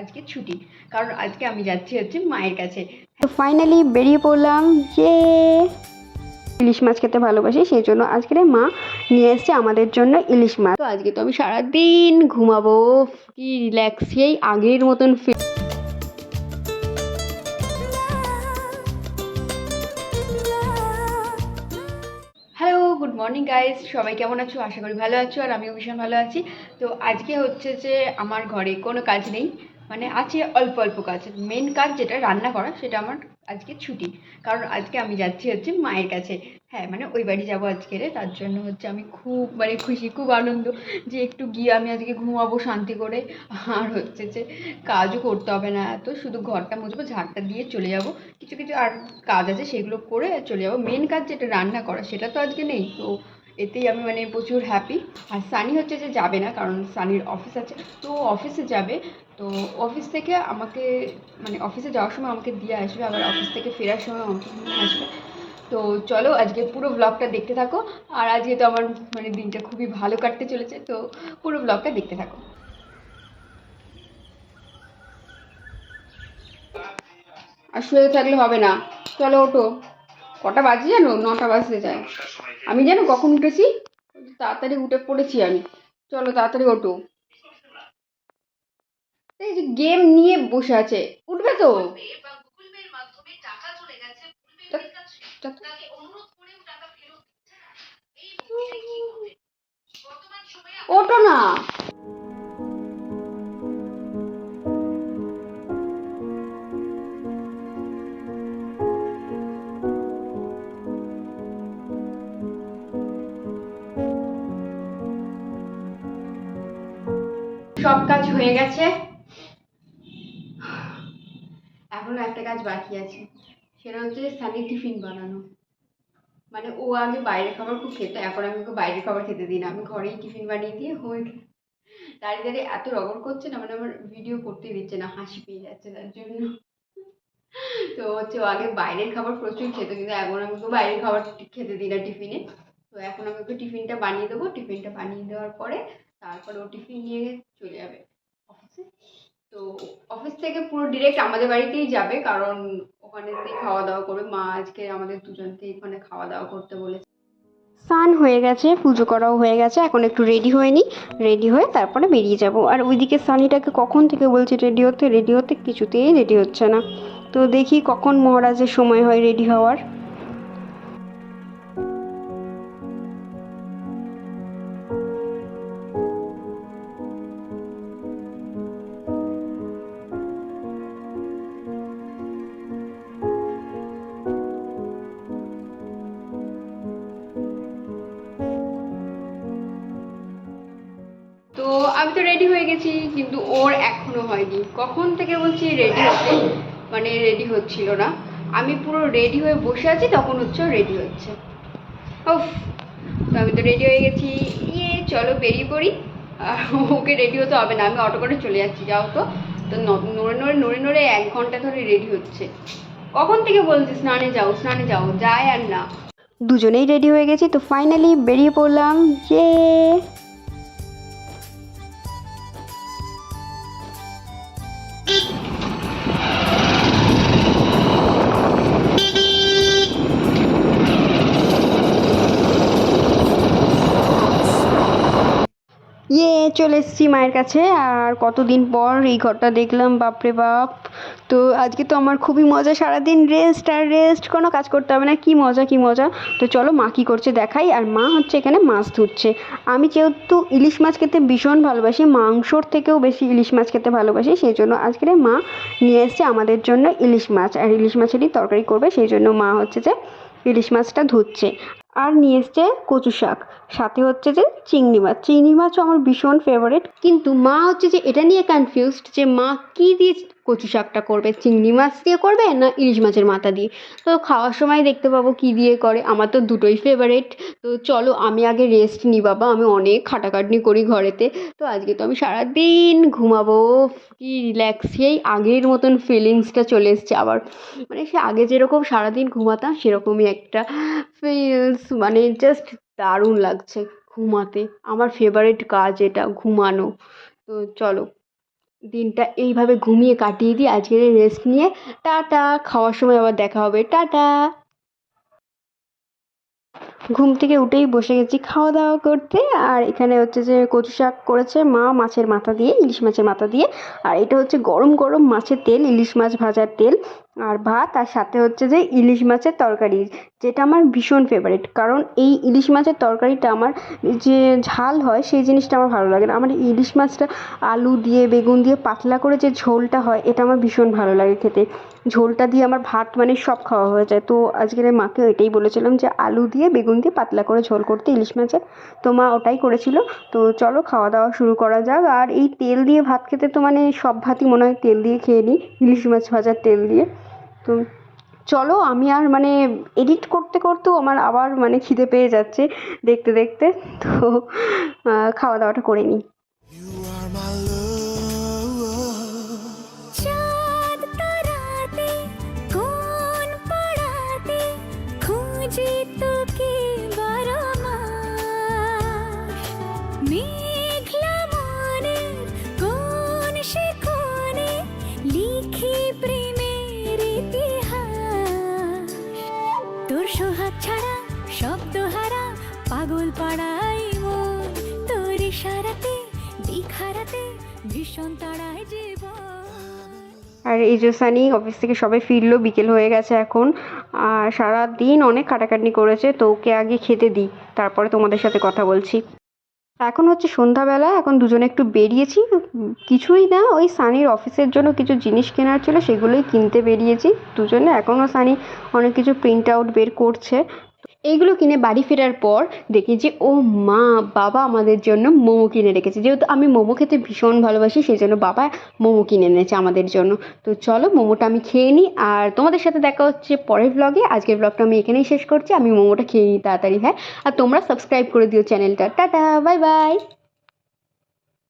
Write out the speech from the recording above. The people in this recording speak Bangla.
আজকে ছুটি। কারণ আজকে আমি যাচ্ছি হচ্ছে মায়ের কাছে। তো ফাইনালি বেরিয়ে পড়লাম যে ইলিশ মাছ খেতে ভালোবাসি সেই জন্য আজকে মা নিয়ে এসছে আমাদের জন্য ইলিশ মাছ। তো আজকে তো আমি সারাদিন ঘুমাবো কি রিল্যাক্স সেই আগের মতন ফিল মর্নিং গাইজ সবাই কেমন আছো? আশা করি ভালো আছো আর আমিও ভীষণ ভালো আছি। তো আজকে হচ্ছে যে আমার ঘরে কোনো কাজ নেই। মানে আছে অল্প অল্প কাজ। মেন কাজ যেটা রান্না করা, সেটা আমার আজকে ছুটি। কারণ আজকে আমি যাচ্ছি হচ্ছে মায়ের কাছে। হ্যাঁ মানে ওই বাড়ি যাব আজকে রে। তার জন্য হচ্ছে আমি খুব মানে খুশি, খুব আনন্দ যে একটু গিয়ে আমি আজকে ঘুমাবো শান্তি করে। আর হচ্ছে যে কাজও করতে হবে না। এত শুধু ঘরটা মুছবো, ঝাড়টা দিয়ে চলে যাব। কিছু কিছু আর কাজ আছে সেগুলো করে চলে যাব। মেন কাজ যেটা রান্না করা, সেটা তো আজকে নেই। তো এতেই আমি মানে প্রচুর হ্যাপি আর সানি হচ্ছে যে যাবে না, কারণ সানির অফিস আছে। তো অফিসে যাবে। তো অফিস থেকে আমাকে মানে অফিসে যাওয়ার সময় আমাকে দিয়ে আসবে, আবার অফিস থেকে ফেরার সময় আমাকে নিয়ে আসবে। তো চলো, আজকে পুরো ব্লগটা দেখতে থাকো। আর আজকে তো আমার মানে দিনটা খুবই ভালো কাটতে চলেছে, তো পুরো ব্লগটা দেখতে থাকো। আর শুয়ে থাকলে হবে না। চলো ওঠো। কটা বাজে জানো? নটা বাজতে যায়। আমি জানো কখন উঠেছি? তাড়াতাড়ি উঠে পড়েছি আমি। চলো তাড়াতাড়ি ওঠো। এই যে গেম নিয়ে বসে আছে। উঠবে তো? সব কাজ হয়ে গেছে। এখনও একটা কাজ বাকি আছে। সেটা হচ্ছে সানি টিফিন বানানো। মানে ও আগে বাইরের খাবার খুব খেত, এখন আমি ওকে বাইরের খাবার খেতে দিই না। আমি ঘরেই টিফিন বানিয়ে দিয়ে হয়ে দাঁড়িয়ে দাঁড়িয়ে এত রগড় করছে না মানে আমার ভিডিও করতেই দিচ্ছে না, হাসি পেয়ে যাচ্ছে তার জন্য। তো হচ্ছে ও আগে বাইরের খাবার প্রচুর খেত, কিন্তু এখন আমি ওকে বাইরের খাবার খেতে দিই না টিফিনে। তো এখন আমি ওকে টিফিনটা বানিয়ে দেবো। টিফিনটা বানিয়ে দেওয়ার পরে তারপরে ও টিফিন নিয়ে চলে যাবে অফিসে তো অফিস থেকে পুরো ডিরেক্ট আমাদের বাড়িতেই যাবে, কারণ ওখানেতেই খাওয়া দাওয়া করবে। মা আজকে আমাদের দুজনকেই ওখানে খাওয়া দাওয়া করতে বলেছে। স্নান হয়ে গেছে, পুজো করাও হয়ে গেছে, এখন একটু রেডি হয়ে নিই রেডি হয়ে তারপরে বেরিয়ে যাব। আর ওইদিকে সানিটাকে কখন থেকে বলছি রেডি হতে? রেডি হতে কিছুতেই রেডি হচ্ছে না। তো দেখি কখন মহারাজের সময় হয় রেডি হওয়ার। আমি তো রেডি হয়ে গেছি, কিন্তু ওর এখনও হয়নি। কখন থেকে বলছি রেডি হতে? মানে রেডি হচ্ছিল না। আমি পুরো রেডি হয়ে বসে আছি, তখন হচ্ছে রেডি হচ্ছে। উফ, তো আমি তো রেডি হয়ে গেছি। ইয়ে চলো বেরিয়ে পড়ি। ওকে রেডি হতে হবে না, আমি অটো করে চলে যাচ্ছি, যাও তো। তো নড়ে নড়ে নড়ে নড়ে এক ঘণ্টা ধরে রেডি হচ্ছে। কখন থেকে বলছি, স্নানে যাও স্নানে যাও, যায় আর না। দুজনেই রেডি হয়ে গেছি, তো ফাইনালি বেরিয়ে পড়লাম। যে চলে এসেছি মায়ের কাছে, আর কতদিন পর এই ঘরটা দেখলাম, বাপরে বাপ। তো আজকে তো আমার খুবই মজা, সারাদিন রেস্ট আর রেস্ট কোনো কাজ করতে হবে না, কি মজা কি মজা। তো চলো মা কী করছে দেখাই, আর মা হচ্ছে এখানে মাছ ধুচ্ছে আমি যেহেতু ইলিশ মাছ খেতে ভীষণ ভালোবাসি, মাংসর থেকেও বেশি ইলিশ মাছ খেতে ভালোবাসি, সেই জন্য আজকের মা নিয়ে এসছে আমাদের জন্য ইলিশ মাছ, আর ইলিশ মাছেরই তরকারি করবে, সেই জন্য মা হচ্ছে যে ইলিশ মাছটা ধুচ্ছে আর নিয়ে এসছে কচু শাক। সাথে হচ্ছে যে চিংড়ি মাছ। চিংড়ি মাছও আমার ভীষণ ফেভারিট কিন্তু মা হচ্ছে যে এটা নিয়ে কনফিউজড যে মা কী দিয়ে কচু শাকটা করবে, চিংড়ি মাছ দিয়ে করবে না ইলিশ মাছের মাথা দিয়ে? তো খাওয়ার সময় দেখতে পাবো কী দিয়ে করে, আমার তো দুটোই ফেভারিট তো চলো আমি আগে রেস্ট নিই বাবা, আমি অনেক খাটাখাটনি করি ঘরেতে। তো আজকে তো আমি সারাদিন ঘুমাবো, কি রিল্যাক্স সেই আগের মতন ফিলিংসটা চলে এসছে আবার। মানে সে আগে যেরকম সারাদিন ঘুমাতাম, সেরকমই একটা ফিলস মানে জাস্ট দারুণ লাগছে ঘুমাতে। আমার ফেভারিট কাজ এটা, ঘুমানো। তো চলো। দিনটা এইভাবে ঘুমিয়ে কাটিয়ে দিই আজকের রেস্ট নিয়ে টাটা, খাওয়ার সময় আবার দেখা হবে, টাটা। ঘুম থেকে উঠেই বসে গেছি খাওয়া দাওয়া করতে, আর এখানে হচ্ছে যে কচু শাক করেছে মা মাছের মাথা দিয়ে, ইলিশ মাছের মাথা দিয়ে, আর এটা হচ্ছে গরম গরম মাছের তেল, ইলিশ মাছ ভাজার তেল। আর ভাত, আর সাথে হচ্ছে যে ইলিশ মাছের তরকারি, যেটা আমার ভীষণ ফেভারিট কারণ এই ইলিশ মাছের তরকারিটা আমার যে ঝাল হয়, সেই জিনিসটা আমার ভালো লাগে না। আমার ইলিশ মাছটা আলু দিয়ে, বেগুন দিয়ে পাতলা করে যে ঝোলটা হয়, এটা আমার ভীষণ ভালো লাগে খেতে। ঝোলটা দিয়ে আমার ভাত মানে সব খাওয়া হয়ে যায়। তো আজকের মাকে এটাই বলেছিলাম যে আলু দিয়ে, বেগুন দিয়ে পাতলা করে ঝোল করতে ইলিশ মাছের। তো মা ওটাই করেছিল। তো চলো খাওয়া দাওয়া শুরু করা যাক। আর এই তেল দিয়ে ভাত খেতে তো মানে সব ভাতই মনে হয় তেল দিয়ে খেয়ে নিই, ইলিশ মাছ ভাজার তেল দিয়ে। তো চলো আমি আর মানে এডিট করতে করতেও আমার আবার মানে খিদে পেয়ে যাচ্ছে দেখতে দেখতে। তো খাওয়া দাওয়াটা করে নিই। সোহাগ ছাড়া শব্দ হারা পাগল পাড়াই মন তোর দিখারাতে ভীষণ তাড়ায় জীবন। আর এই যে সানি অফিস থেকে সবাই ফিরলো, বিকেল হয়ে গেছে এখন। আর সারা দিন অনেক কাটাকাটনি করেছে, তো ওকে আগে খেতে দিই, তারপরে তোমাদের সাথে কথা বলছি। এখন হচ্ছে সন্ধ্যাবেলা, এখন দুজনে একটু বেরিয়েছি। কিছুই না, ওই সানির অফিসের জন্য কিছু জিনিস কেনার ছিল, সেগুলোই কিনতে বেরিয়েছি। দুজনে এখনও সানি অনেক কিছু প্রিন্ট আউট বের করছে। এইগুলো কিনে বাড়ি ফেরার পর দেখি যে, ও মা, বাবা আমাদের জন্য মোমো কিনে রেখেছে। যেহেতু আমি মোমো খেতে ভীষণ ভালোবাসি সেই জন্য বাবা মোমো কিনে এনেছে আমাদের জন্য। তো চলো, মোমোটা আমি খেয়ে নিই। আর তোমাদের সাথে দেখা হচ্ছে পরের ব্লগে আজকের ব্লগটা আমি এখানেই শেষ করছি। আমি মোমোটা খেয়ে নিই তাড়াতাড়ি হ্যাঁ? আর তোমরা সাবস্ক্রাইব করে দিও চ্যানেলটা। Tata bye bye